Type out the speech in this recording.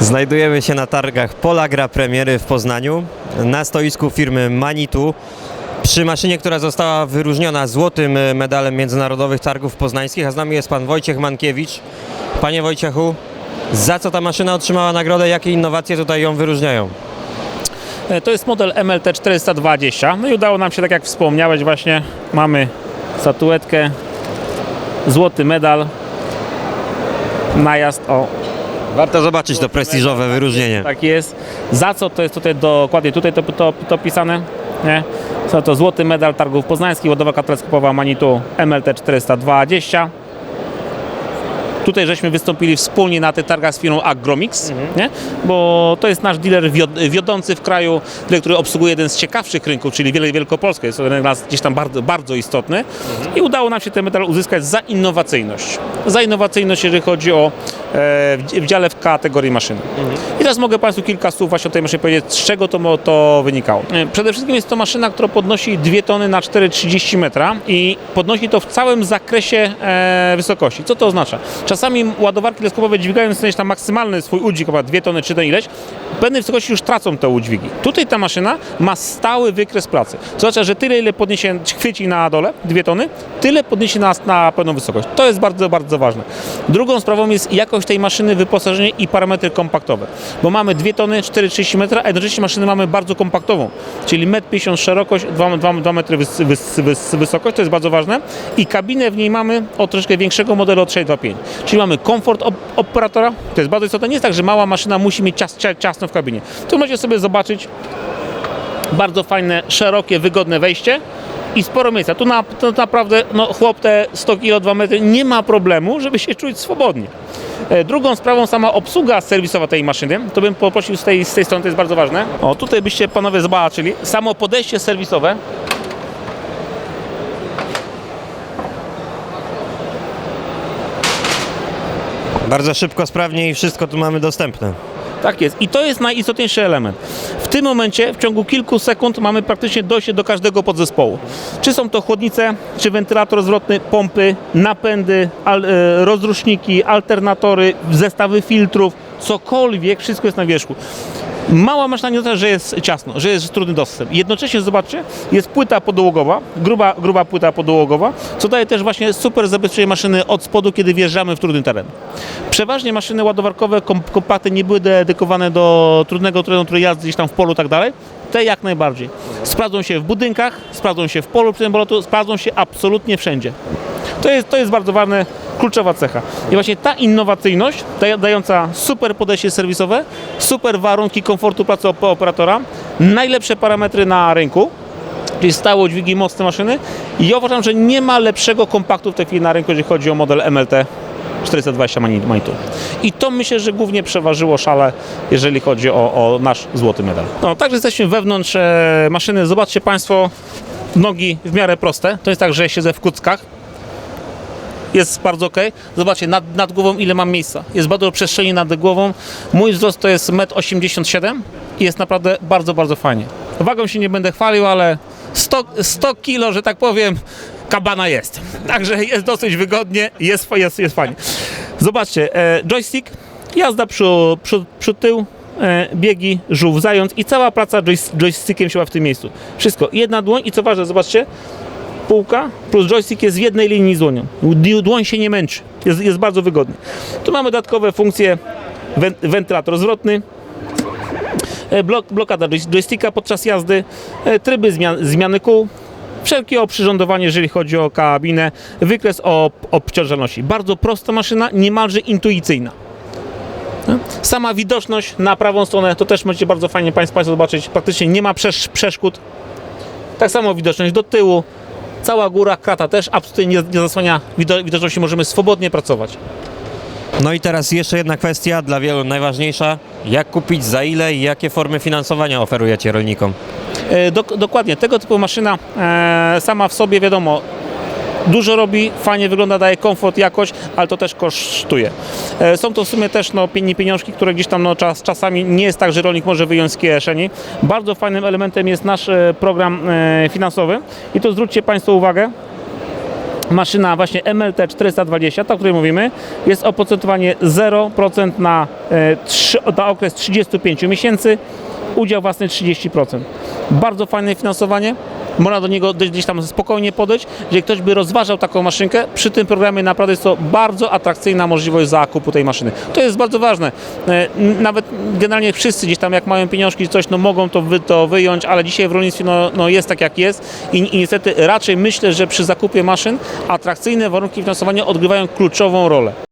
Znajdujemy się na targach Polagra Premiery w Poznaniu na stoisku firmy Manitu przy maszynie, która została wyróżniona złotym e, medalem Międzynarodowych Targów Poznańskich, a z nami jest pan Wojciech Mankiewicz. Panie Wojciechu, za co ta maszyna otrzymała nagrodę, jakie innowacje tutaj ją wyróżniają? E, To jest model MLT 420. No i udało nam się, tak jak wspomniałeś właśnie, mamy statuetkę, złoty medal, najazd, o Warto zobaczyć to prestiżowe wyróżnienie. tak jest. Za co to jest tutaj dokładnie tutaj to, to, to pisane? Nie? Są to złoty medal targów poznańskich, ładowarka teleskopowa Manitou MLT 420. Tutaj żeśmy wystąpili wspólnie na tych targach z firmą Agromix, nie? bo to jest nasz dealer wiod- wiodący w kraju, dealer, który obsługuje jeden z ciekawszych rynków, czyli Wiel- Wielkopolskę. Jest to dla nas gdzieś tam bardzo, bardzo istotny i udało nam się ten medal uzyskać za innowacyjność. Za innowacyjność, jeżeli chodzi o e, w, dziale w kategorii maszyny. I teraz mogę Państwu kilka słów właśnie o tej maszynie powiedzieć, z czego to, to wynikało. E, Przede wszystkim jest to maszyna, która podnosi 2 tony na 4,30 metra i podnosi to w całym zakresie e, wysokości. Co to oznacza? Ładowarki teleskopowe dźwigając gdzieś tam maksymalny swój udźwig, chyba 2 tony, 3 tony ileś, w pewnej wysokości już tracą te udźwigi. Tutaj ta maszyna ma stały wykres pracy. To oznacza, że tyle, ile podniesie, chwyci na dole, 2 tony, tyle podniesie nas na pewną wysokość. To jest bardzo, bardzo ważne. Drugą sprawą jest jakość tej maszyny, wyposażenie i parametry kompaktowe. Bo mamy 2 tony, 4,30 metra, a jednocześnie maszyny mamy bardzo kompaktową, czyli 1,50 m szerokość, 2, 2, 2 metry wys, wys, wys, wysokość, to jest bardzo ważne. I kabinę w niej mamy o troszkę większego modelu od 625. Czyli mamy komfort op operatora, to jest bardzo istotne. Nie jest tak, że mała maszyna musi mieć cias, cia- ciasno w kabinie. Tu możecie sobie zobaczyć bardzo fajne, szerokie, wygodne wejście i sporo miejsca. Tu, na, naprawdę no, chłop te 100 kg, 2 metry nie ma problemu, żeby się czuć swobodnie. E, Drugą sprawą sama obsługa serwisowa tej maszyny, to bym poprosił z tej, z tej strony, to jest bardzo ważne. O, tutaj byście panowie zobaczyli, samo podejście serwisowe. Bardzo szybko, sprawnie i wszystko tu mamy dostępne. Tak jest. I to jest najistotniejszy element. W tym momencie, w ciągu kilku sekund mamy praktycznie dojście do każdego podzespołu. Czy są to chłodnice, czy wentylator zwrotny, pompy, napędy, al, e, rozruszniki, alternatory, zestawy filtrów, cokolwiek, wszystko jest na wierzchu. Mała maszyna nie oznacza, że jest ciasno, że jest trudny dostęp. Jednocześnie zobaczcie, jest płyta podłogowa, gruba, gruba płyta podłogowa, co daje też właśnie super zabezpieczenie maszyny od spodu, kiedy wjeżdżamy w trudny teren. Przeważnie maszyny ładowarkowe, kom- kompakty nie były dedykowane do trudnego terenu, który jazdy gdzieś tam w polu i tak dalej. Te jak najbardziej. Sprawdzą się w budynkach, sprawdzą się w polu przy tym polotu, sprawdzą się absolutnie wszędzie. To jest, to jest bardzo ważna, kluczowa cecha. I właśnie ta innowacyjność, dająca super podejście serwisowe, super warunki komfortu pracy op- operatora, najlepsze parametry na rynku, czyli stałe dźwigi, mocne maszyny. I ja uważam, że nie ma lepszego kompaktu w tej chwili na rynku, jeżeli chodzi o model MLT 420 Mani- Manitou. I to myślę, że głównie przeważyło szale, jeżeli chodzi o, o nasz złoty medal. No, także jesteśmy wewnątrz e, maszyny. Zobaczcie Państwo, nogi w miarę proste. To jest tak, że siedzę w kuckach. Jest bardzo ok. Zobaczcie, nad, nad głową ile mam miejsca. Jest bardzo przestrzeni nad głową. Mój wzrost to jest 1,87 m i jest naprawdę bardzo, bardzo fajnie. Wagą się nie będę chwalił, ale 100, 100 kilo, że tak powiem, kabana jest. Także jest dosyć wygodnie, jest, jest, jest fajnie. Zobaczcie, e, joystick, jazda przód, przód, przód tył, e, biegi, żółw, zając i cała praca joys, joystickiem siła w tym miejscu. Wszystko. Jedna dłoń i co ważne, zobaczcie, półka plus joystick jest w jednej linii z dłonią. Dł- Dłoń się nie męczy. Jest, jest bardzo wygodny. Tu mamy dodatkowe funkcje wen- wentylator zwrotny, e, blok, blokada joys- joysticka podczas jazdy, e, tryby zmian, zmiany kół, wszelkie oprzyrządowanie, jeżeli chodzi o kabinę, wykres o obciążalności. Bardzo prosta maszyna, niemalże intuicyjna. No. Sama widoczność na prawą stronę, to też możecie bardzo fajnie Państwo, zobaczyć, praktycznie nie ma przesz, przeszkód. Tak samo widoczność do tyłu, cała góra, krata też absolutnie nie, nie zasłania wido- widoczności, możemy swobodnie pracować. No i teraz jeszcze jedna kwestia, dla wielu najważniejsza. Jak kupić, za ile i jakie formy finansowania oferujecie rolnikom? E, Dok- dokładnie, tego typu maszyna e, sama w sobie wiadomo, dużo robi, fajnie wygląda, daje komfort, jakość, ale to też kosztuje. E, są to w sumie też no, pieni- pieniążki, które gdzieś tam no, czas, czasami nie jest tak, że rolnik może wyjąć z kieszeni. Bardzo fajnym elementem jest nasz e, program e, finansowy i tu zwróćcie Państwo uwagę, maszyna właśnie MLT 420, ta o której mówimy, jest oprocentowanie 0% na, e, trzy, na okres 35 miesięcy, udział własny 30%. Bardzo fajne finansowanie. Można do niego gdzieś tam spokojnie podejść. Jeżeli ktoś by rozważał taką maszynkę, przy tym programie naprawdę jest to bardzo atrakcyjna możliwość zakupu tej maszyny. To jest bardzo ważne. E, Nawet generalnie wszyscy gdzieś tam jak mają pieniążki coś, no mogą to, wy, to wyjąć, ale dzisiaj w rolnictwie no, no jest tak jak jest i, i niestety raczej myślę, że przy zakupie maszyn atrakcyjne warunki finansowania odgrywają kluczową rolę.